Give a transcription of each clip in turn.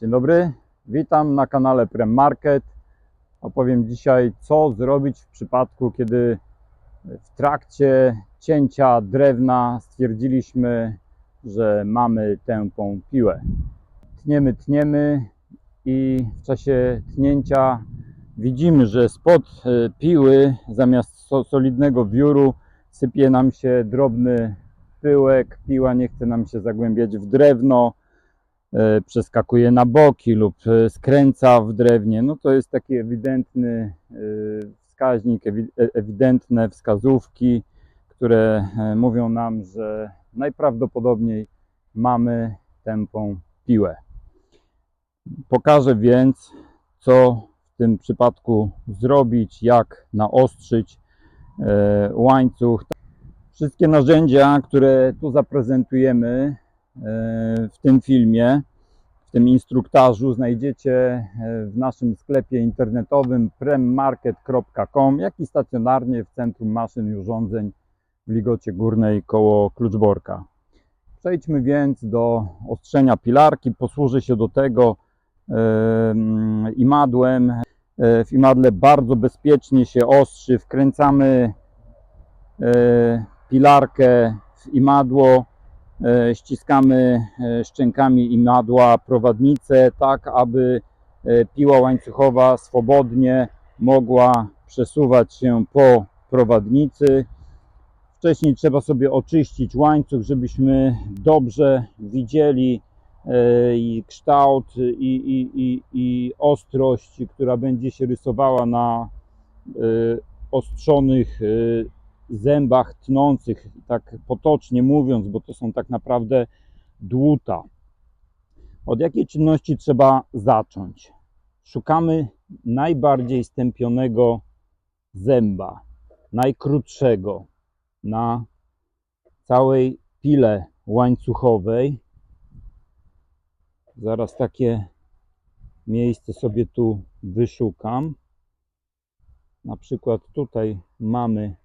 Dzień dobry, witam na kanale Prem Market. Opowiem dzisiaj, co zrobić w przypadku, kiedy w trakcie cięcia drewna stwierdziliśmy, że mamy tępą piłę. Tniemy, tniemy i w czasie tnięcia widzimy, że spod e, piły zamiast so- solidnego wióru sypie nam się drobny pyłek, piła nie chce nam się zagłębiać w drewno, przeskakuje na boki lub e, skręca w drewnie, no to jest taki ewidentny e, wskaźnik, ewi- e- ewidentne wskazówki, które e, mówią nam, że najprawdopodobniej mamy tępą piłę. Pokażę więc, co w tym przypadku zrobić, jak naostrzyć e, łańcuch. Wszystkie narzędzia, które tu zaprezentujemy e, w tym filmie, w tym instruktażu znajdziecie e, w naszym sklepie internetowym premmarket.com, jak i stacjonarnie w Centrum Maszyn i Urządzeń w Ligocie Górnej koło Kluczborka. Przejdźmy więc do ostrzenia pilarki. Posłużę się do tego em, imadłem. E, W imadle bardzo bezpiecznie się ostrzy. Wkręcamy e, pilarkę w imadło, e, ściskamy e, szczękami imadła prowadnicę, tak aby e, piła łańcuchowa swobodnie mogła przesuwać się po prowadnicy. Wcześniej trzeba sobie oczyścić łańcuch, żebyśmy dobrze widzieli e, i kształt i, i, i, i ostrość, która będzie się rysowała na e, ostrzonych e, zębach tnących, tak potocznie mówiąc, bo to są tak naprawdę dłuta. Od jakiej czynności trzeba zacząć? Szukamy najbardziej stępionego zęba, najkrótszego na całej pile łańcuchowej. Zaraz takie miejsce sobie tu wyszukam. Na przykład tutaj mamy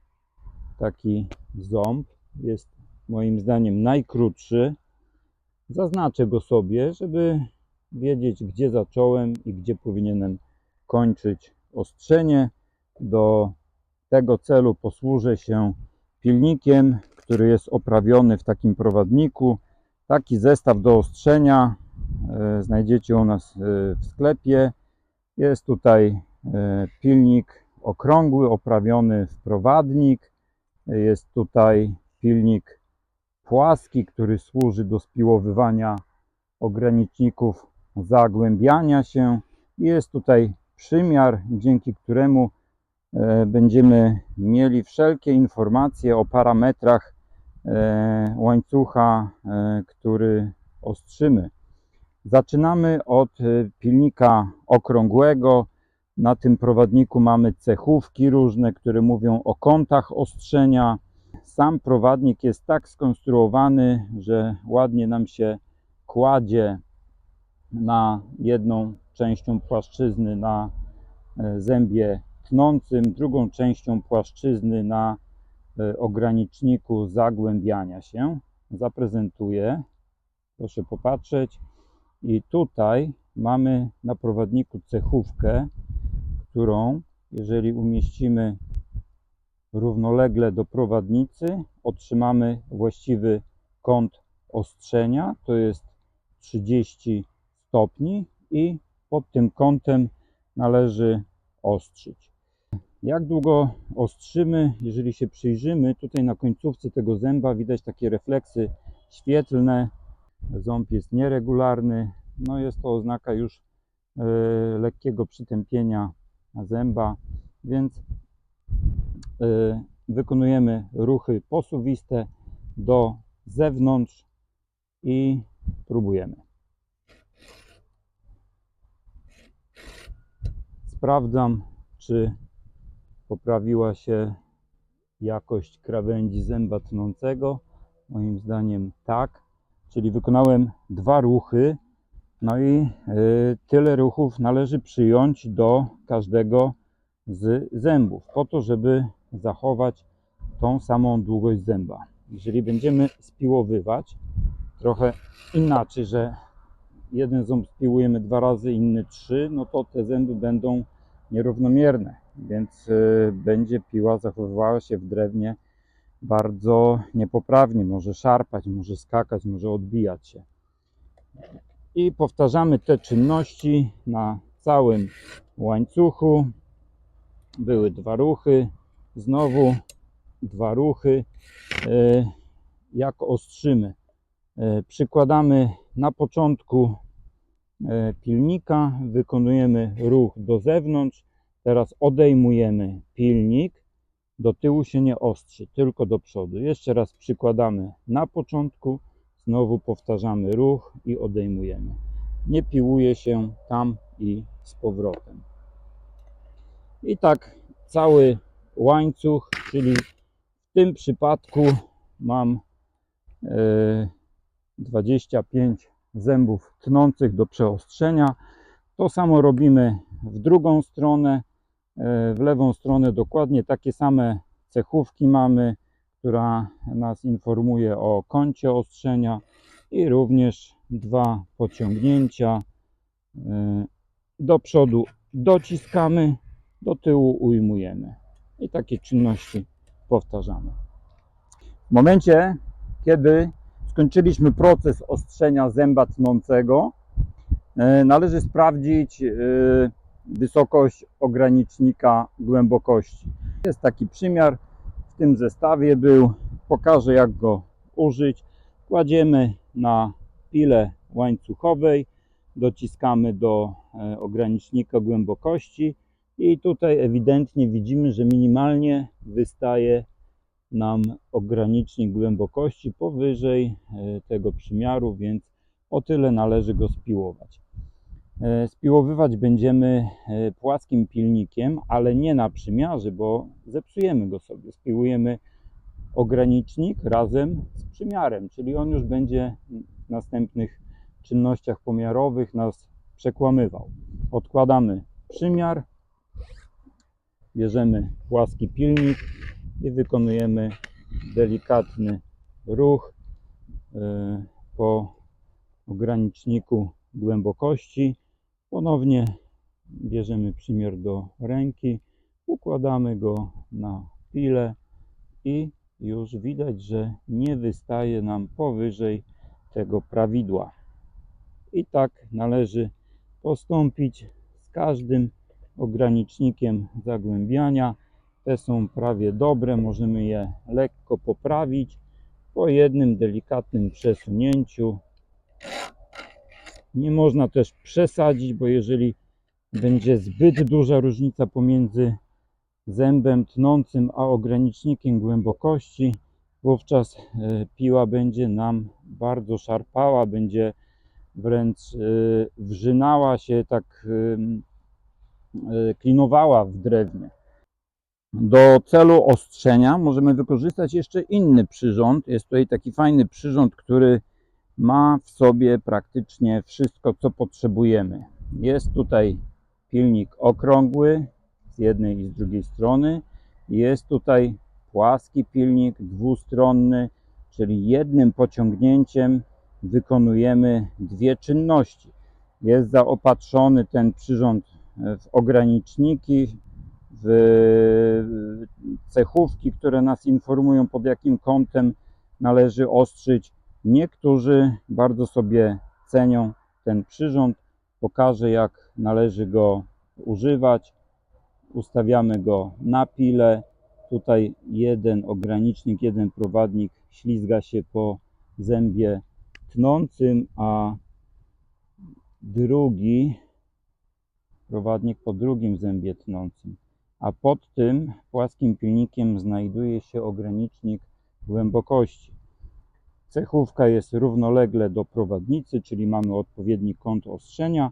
taki ząb. Jest moim zdaniem najkrótszy. Zaznaczę go sobie, żeby wiedzieć, gdzie zacząłem i gdzie powinienem kończyć ostrzenie. Do tego celu posłużę się pilnikiem, który jest oprawiony w takim prowadniku. Taki zestaw do ostrzenia e, znajdziecie u nas e, w sklepie. Jest tutaj e, pilnik okrągły, oprawiony w prowadnik. Jest tutaj pilnik płaski, który służy do spiłowywania ograniczników zagłębiania się. Jest tutaj przymiar, dzięki któremu e, będziemy mieli wszelkie informacje o parametrach e, łańcucha, e, który ostrzymy. Zaczynamy od pilnika okrągłego. Na tym prowadniku mamy cechówki różne, które mówią o kątach ostrzenia. Sam prowadnik jest tak skonstruowany, że ładnie nam się kładzie na jedną częścią płaszczyzny na e, zębie tnącym, drugą częścią płaszczyzny na e, ograniczniku zagłębiania się. Zaprezentuję. Proszę popatrzeć. I tutaj mamy na prowadniku cechówkę, którą, jeżeli umieścimy równolegle do prowadnicy, otrzymamy właściwy kąt ostrzenia, to jest 30 stopni i pod tym kątem należy ostrzyć. Jak długo ostrzymy? Jeżeli się przyjrzymy, tutaj na końcówce tego zęba widać takie refleksy świetlne. Ząb jest nieregularny, no jest to oznaka już e, lekkiego przytępienia zęba, więc e, wykonujemy ruchy posuwiste do zewnątrz i próbujemy. Sprawdzam, czy poprawiła się jakość krawędzi zęba tnącego. Moim zdaniem tak. Czyli wykonałem dwa ruchy. No i y, tyle ruchów należy przyjąć do każdego z zębów, po to, żeby zachować tą samą długość zęba. Jeżeli będziemy spiłowywać trochę inaczej, że jeden ząb spiłujemy dwa razy, inny trzy, no to te zęby będą nierównomierne, więc y, będzie piła zachowywała się w drewnie bardzo niepoprawnie, może szarpać, może skakać, może odbijać się. I powtarzamy te czynności na całym łańcuchu. Były dwa ruchy, znowu dwa ruchy. E, Jak ostrzymy? E, Przykładamy na początku e, pilnika, wykonujemy ruch do zewnątrz. Teraz odejmujemy pilnik. Do tyłu się nie ostrzy, tylko do przodu. Jeszcze raz przykładamy na początku, znowu powtarzamy ruch i odejmujemy. Nie piłuje się tam i z powrotem. I tak cały łańcuch, czyli w tym przypadku mam e, 25 zębów tnących do przeostrzenia. To samo robimy w drugą stronę. E, W lewą stronę dokładnie takie same cechówki mamy, która nas informuje o kącie ostrzenia i również dwa pociągnięcia. E, Do przodu dociskamy, do tyłu ujmujemy. I takie czynności powtarzamy. W momencie, kiedy skończyliśmy proces ostrzenia zęba tnącego, e, należy sprawdzić e, wysokość ogranicznika głębokości. Jest taki przymiar, tym zestawie był, pokażę jak go użyć. Kładziemy na pilę łańcuchowej, dociskamy do e, ogranicznika głębokości i tutaj ewidentnie widzimy, że minimalnie wystaje nam ogranicznik głębokości powyżej e, tego przymiaru, więc o tyle należy go spiłować. E, Spiłowywać będziemy e, płaskim pilnikiem, ale nie na przymiarze, bo zepsujemy go sobie. Spiłujemy ogranicznik razem z przymiarem, czyli on już będzie w następnych czynnościach pomiarowych nas przekłamywał. Odkładamy przymiar, bierzemy płaski pilnik i wykonujemy delikatny ruch e, po ograniczniku głębokości. Ponownie bierzemy przymiar do ręki, układamy go na pilę i już widać, że nie wystaje nam powyżej tego prawidła. I tak należy postąpić z każdym ogranicznikiem zagłębiania. Te są prawie dobre, możemy je lekko poprawić po jednym delikatnym przesunięciu. Nie można też przesadzić, bo jeżeli będzie zbyt duża różnica pomiędzy zębem tnącym a ogranicznikiem głębokości, wówczas e, piła będzie nam bardzo szarpała, będzie wręcz e, wrzynała się, tak e, klinowała w drewnie. Do celu ostrzenia możemy wykorzystać jeszcze inny przyrząd. Jest tutaj taki fajny przyrząd, który ma w sobie praktycznie wszystko, co potrzebujemy. Jest tutaj pilnik okrągły z jednej i z drugiej strony. Jest tutaj płaski pilnik dwustronny, czyli jednym pociągnięciem wykonujemy dwie czynności. Jest zaopatrzony ten przyrząd w ograniczniki, w cechówki, które nas informują pod jakim kątem należy ostrzyć. Niektórzy bardzo sobie cenią ten przyrząd. Pokażę jak należy go używać. Ustawiamy go na pile. Tutaj jeden ogranicznik, jeden prowadnik ślizga się po zębie tnącym, a drugi prowadnik po drugim zębie tnącym. A pod tym płaskim pilnikiem znajduje się ogranicznik głębokości. Cechówka jest równolegle do prowadnicy, czyli mamy odpowiedni kąt ostrzenia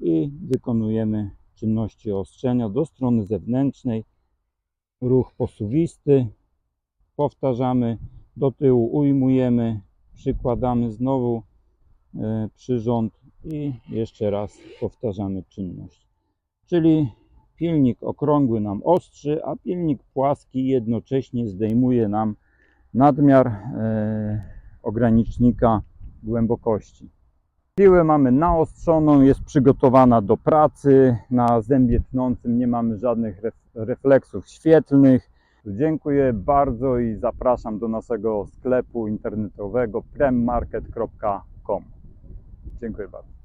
i wykonujemy czynności ostrzenia do strony zewnętrznej. Ruch posuwisty. Powtarzamy do tyłu, ujmujemy, przykładamy znowu e, przyrząd i jeszcze raz powtarzamy czynność. Czyli pilnik okrągły nam ostrzy, a pilnik płaski jednocześnie zdejmuje nam nadmiar e, ogranicznika głębokości. Piłę mamy naostrzoną, jest przygotowana do pracy. Na zębie tnącym nie mamy żadnych ref- refleksów świetlnych. Dziękuję bardzo i zapraszam do naszego sklepu internetowego premmarket.com. Dziękuję bardzo.